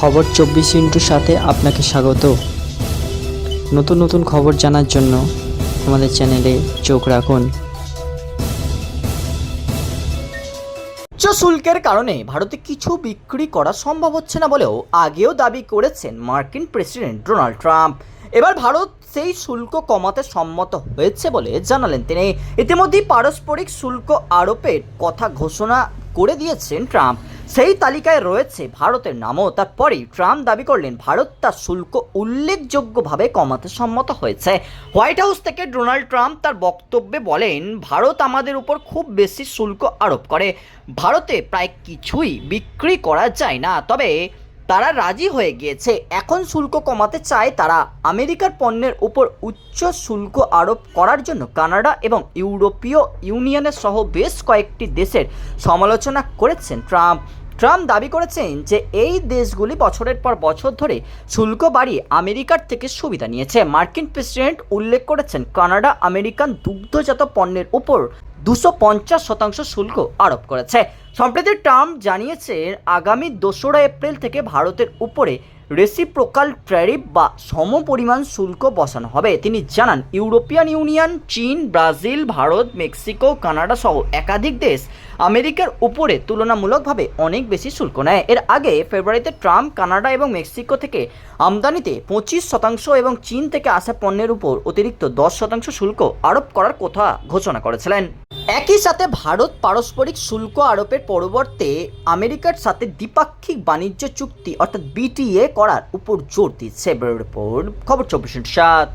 খবর চব্বিশ ইন্টুর সাথে আপনাকে স্বাগত। নতুন নতুন খবর জানার জন্য আমাদের চ্যানেলে চোখ রাখুন। উচ্চ শুল্কের কারণে ভারতে কিছু বিক্রি করা সম্ভব হচ্ছে না বলেও আগেও দাবি করেছেন মার্কিন প্রেসিডেন্ট ডোনাল্ড ট্রাম্প। এবার ভারত সেই শুল্ক কমাতে সম্মত হয়েছে বলে জানালেন তিনি। ইতিমধ্যেই পারস্পরিক শুল্ক আরোপের কথা ঘোষণা করে দিয়েছেন ট্রাম্প। সেই তালিকায় রয়েছে ভারতের নামও। তারপরেই ট্রাম্প দাবি করলেন, ভারত তার শুল্ক উল্লেখযোগ্যভাবে কমাতে সম্মত হয়েছে। হোয়াইট হাউস থেকে ডোনাল্ড ট্রাম্প তার বক্তব্যে বলেন, ভারত আমাদের উপর খুব বেশি শুল্ক আরোপ করে। ভারতে প্রায় কিছুই বিক্রি করা যায় না, তবে তারা রাজি হয়ে গিয়েছে। এখন শুল্ক কমাতে চায় তারা। আমেরিকার পণ্যের উপর উচ্চ শুল্ক আরোপ করার জন্য কানাডা এবং ইউরোপীয় ইউনিয়নের সহ বেশ কয়েকটি দেশের সমালোচনা করেছেন ট্রাম্প। ট্রাম্প দাবি করেছেন যে এই দেশগুলি বছরের পর বছর ধরে শুল্ক বাড়িয়ে আমেরিকার থেকে সুবিধা নিয়েছে। মার্কিন প্রেসিডেন্ট উল্লেখ করেছেন, কানাডা আমেরিকান দুগ্ধজাত পণ্যের উপর দুশো পঞ্চাশ শতাংশ শুল্ক আরোপ করেছে। সম্প্রতি ট্রাম্প জানিয়েছেন আগামী দোসরা এপ্রিল থেকে ভারতের উপরে রেসিপ্রোকাল ট্যারিফ বা সমপরিমাণ শুল্ক বসানো হবে। তিনি জানান, ইউরোপিয়ান ইউনিয়ন, চীন, ব্রাজিল, ভারত, মেক্সিকো, কানাডা সহ একাধিক দেশ আমেরিকার উপরে তুলনামূলকভাবে অনেক বেশি শুল্ক নেয়। এর আগে ফেব্রুয়ারিতে ট্রাম্প কানাডা এবং মেক্সিকো থেকে আমদানিতে পঁচিশ শতাংশ এবং চীন থেকে আসা পণ্যের উপর অতিরিক্ত দশ শতাংশ শুল্ক আরোপ করার কথা ঘোষণা করেছিলেন। একই সাথে ভারত পারস্পরিক শুল্ক আরোপের পরিবর্তে আমেরিকার সাথে দ্বিপাক্ষিক বাণিজ্য চুক্তি, অর্থাৎ বিটিএ করার উপর জোর দিচ্ছে রিপোর্ট। খবর চব্বিশ সাত।